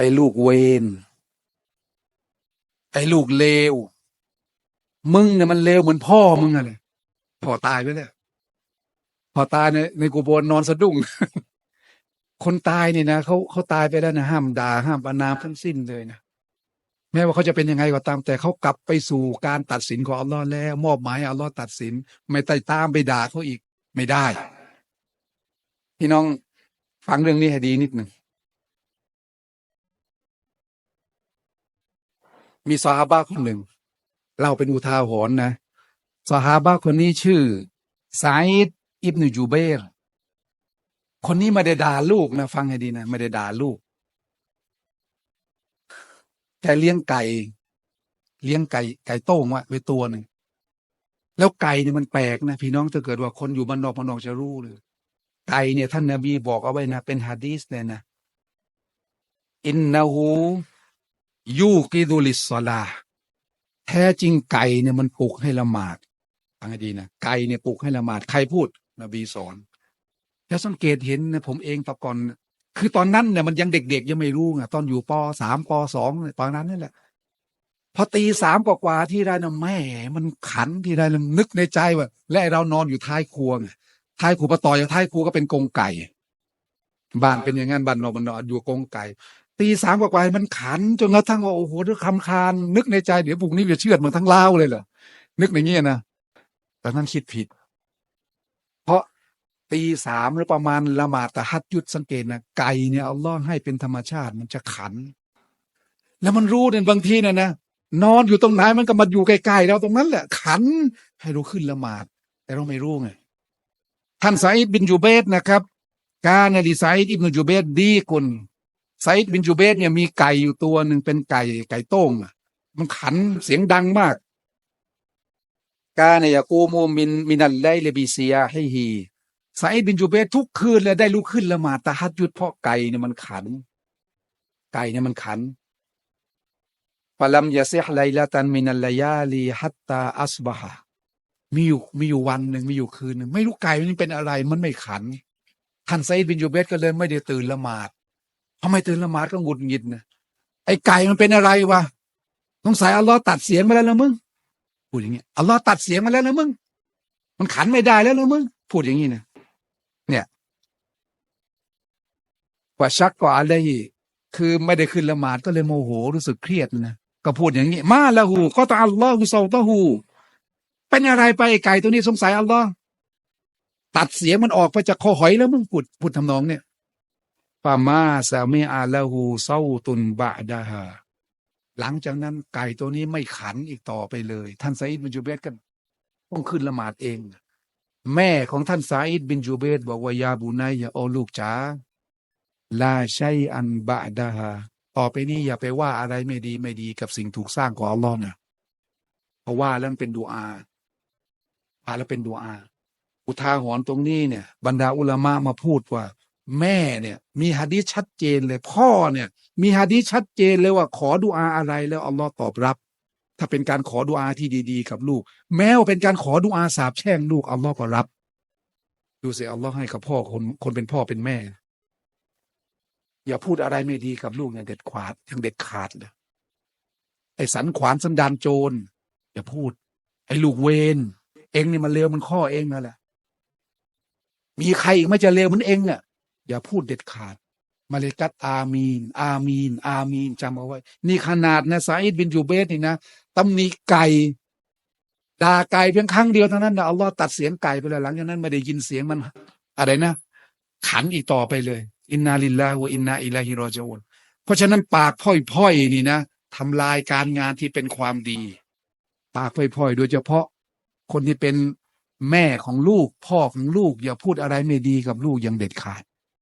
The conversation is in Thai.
ไอ้ลูกเวนไอ้ลูกเลว มึงเนี่ยมันเลวเหมือนพ่อมึงอะเลยพ่อตายไปแล้วพ่อตายในในกูโบนนอนสะดุ้ง คนตายเนี่ยนะเขาเขาตายไปแล้วนะห้ามด่าห้ามประนามทั้งสิ้นเลยนะแม้ว่าเขาจะเป็นยังไงก็ตาม แต่เขากลับไปสู่การตัดสินของอัลลอฮ์แล้ว มอบหมายอัลลอฮ์ตัดสิน ไม่ไต่ตามไปด่าเขาอีกไม่ได้ พี่น้องฟังเรื่องนี้ให้ดีนิดหนึ่ง มีซอฮาบะคนหนึ่งเล่าเป็นอุทาหรณ์นะซอฮาบะคนนี้ชื่อไซด์อิบนุจูเบรคนนี้ไม่ได้ด่าลูกนะ ฟังให้ดีนะไม่ได้ด่าลูกแกเลี้ยงไก่ เลี้ยงไก่ ไก่โต้งว้ไว้ตัวหนึ่งแล้วไก่เนี่ยมันแปลกนะพี่น้องถ้าเกิดว่าคนอยู่บ้านนอกบ้านนอกจะรู้เลยไก่เนี่ย ท่านนบีบอกเอาไว้นะ เป็นฮะดีสเลยนะอินนาหู ยูกิดุลิสลาแท้จริงไก่เนี่ยมันปลุกให้ละหมาดฟังให้ดีนะไก่เนี่ยปลุกให้ละหมาดใครพูด นบีสอนแล้วสังเกตเห็นนะผมเองตะก่อน คือตอนนั้นเนี่ยมันยังเด็กๆ ยังไม่รู้ไงตอนอยู่ปสามปสองตอนนั้นนี่แหละพอตีสามกว่าๆที่ได้นะแม่ มันขันที่ได้นะนึกในใจว่า และเรานอนอยู่ท้ายครัวไงท้ายครัวปะต่อจากท้ายครัวก็เป็นกรงไก่ บ้านเป็นอย่างนั้นบ้านเรามันนอนอยู่กรงไก่ ตีสามกว่าๆมันขันจนกระทั่งว่าโอ้โหด้วยคำคาน นึกในใจเดี๋ยวพรุ่งนี้จะเชื่อดมันทั้งเล้าเลยเหรอนึกในเงี้ยนะตอนนั้นคิดผิด เพราะตีสามหรือประมาณละหมาดตะฮัดยุดสังเกตนะไก่เนี่ยเอาล่อให้เป็นธรรมชาติมันจะขัน แล้วมันรู้เนี่ยบางทีเนี่ยนะนอนอยู่ตรงไหนมันก็มาอยู่ใกล้ๆเราตรงนั้นแหละ ขันให้รู้ขึ้นละหมาด แต่เราไม่รู้ไงท่านไซด์บินจูเบตนะครับ การในดีไซด์อิบนุจูเบตดีกุล ไซด์บินจูเบตเนี่ยมีไก่อยู่ตัวหนึ่งเป็นไก่ไก่โต้งอะมันขันเสียงดังมากกาเนยกูมูมินมินัลไลเลบีเซียให้ฮีไซด์บินจูเบตทุกคืนเลยได้ลุกขึ้นละหมาดตะฮัดยุดเพราะไก่เนี่ยมันขัน ไก่เนี่ยมันขันฟลัมยาเซฮไลลาตันมินัลลยาลีฮัตตาอัสบะฮะมีอยู่มีอยู่วันหนึ่งมีอยู่คืนหนึ่งไม่รู้ไก่มันเป็นอะไรมันไม่ขันท่านไซด์บินจูเบตก็เลยไม่ได้ตื่นละหมาด ทำไมตื่นละหมาดก็หงุดหงิดนะไอ้ไก่มันเป็นอะไรวะสงสัยอัลลอฮ์ตัดเสียงมาแล้วนะมึงพูดอย่างเงี้ยอัลลอฮ์ตัดเสียงมาแล้วนะมึงมันขันไม่ได้แล้วนะมึงพูดอย่างนี้นะเนี่ยกว่าชักก็อะไรคือไม่ได้ขึ้นละหมาดก็เลยโมโหรู้สึกเครียดนะก็พูดอย่างนี้มาละหูก็ตาอัลลอฮ์กุซาตะหูเป็นอะไรไปไอ้ไก่ตัวนี้สงสัยอัลลอฮ์ตัดเสียงมันออกไปจากคอหอยแล้วมึงพูดพูดทำนองเนี่ย ฟามาซามิอาละหูเซาตุนบะดาฮาหลังจากนั้นไก่ตัวนี้ไม่ขันอีกต่อไปเลย ท่านซาอิดบินจูเบตกันต้องขึ้นละหมาดเอง แม่ของท่านซาอิดบินจูเบตบอกว่ายาบูนายอย่าโอลูกจ๋าลาใช่อันบะดาฮาต่อไปนี้อย่าไปว่าอะไรไม่ดีไม่ดีกับสิ่งถูกสร้างของอัลลอฮ์นะเพราะว่าแล้วมันเป็นดูอาอาแล้วเป็นดูอา อุทาหรณ์ตรงนี้เนี่ย บรรดาอุลามะมาพูดว่า แม่เนี่ย มีฮะดีชัดเจนเลย พ่อเนี่ย มีฮะดีชัดเจนเลยว่าขอดุอาอะไรแล้วอัลลอฮ์ตอบรับ ถ้าเป็นการขอดุอาที่ดี ๆ กับลูก แม้ว่าเป็นการขอดุอาสาบแช่งลูกอัลลอฮ์ก็รับ ดูสิอัลลอฮ์ให้กับพ่อคนคนเป็นพ่อเป็นแม่ อย่าพูดอะไรไม่ดีกับลูกอย่างเด็ดขาดอย่างเด็ดขาดเลยไอ้สันขวานสันดานโจรอย่าพูด ไอ้ลูกเวนเองนี่มันเลวมันข้อเองนั่นแหละมีใครอีกไม่จะเลวเหมือนเองอะ อย่าพูดเด็ดขาด มาเลกัตอามีน อามีน อามีนจำเอาไว้ นี่ขนาดนะซาอิดบินจูเบสนี่นะตำหนิไก่ด่าไก่เพียงครั้งเดียวเท่านั้นนะอัลลอฮ์ตัดเสียงไก่ไปเลยหลังจากนั้นไม่ได้ยินเสียงมัน อะไรนะ ขันอีกต่อไปเลย อินนาลิลลาฮวอินนาอิลัยฮิรอจิอูนเพราะฉะนั้นปากพ่อยๆนี่นะทำลายการงานที่เป็นความดี ปากพ่อยๆ โดยเฉพาะคนที่เป็นแม่ของลูก พ่อของลูก อย่าพูดอะไรไม่ดีกับลูกอย่างเด็ดขาด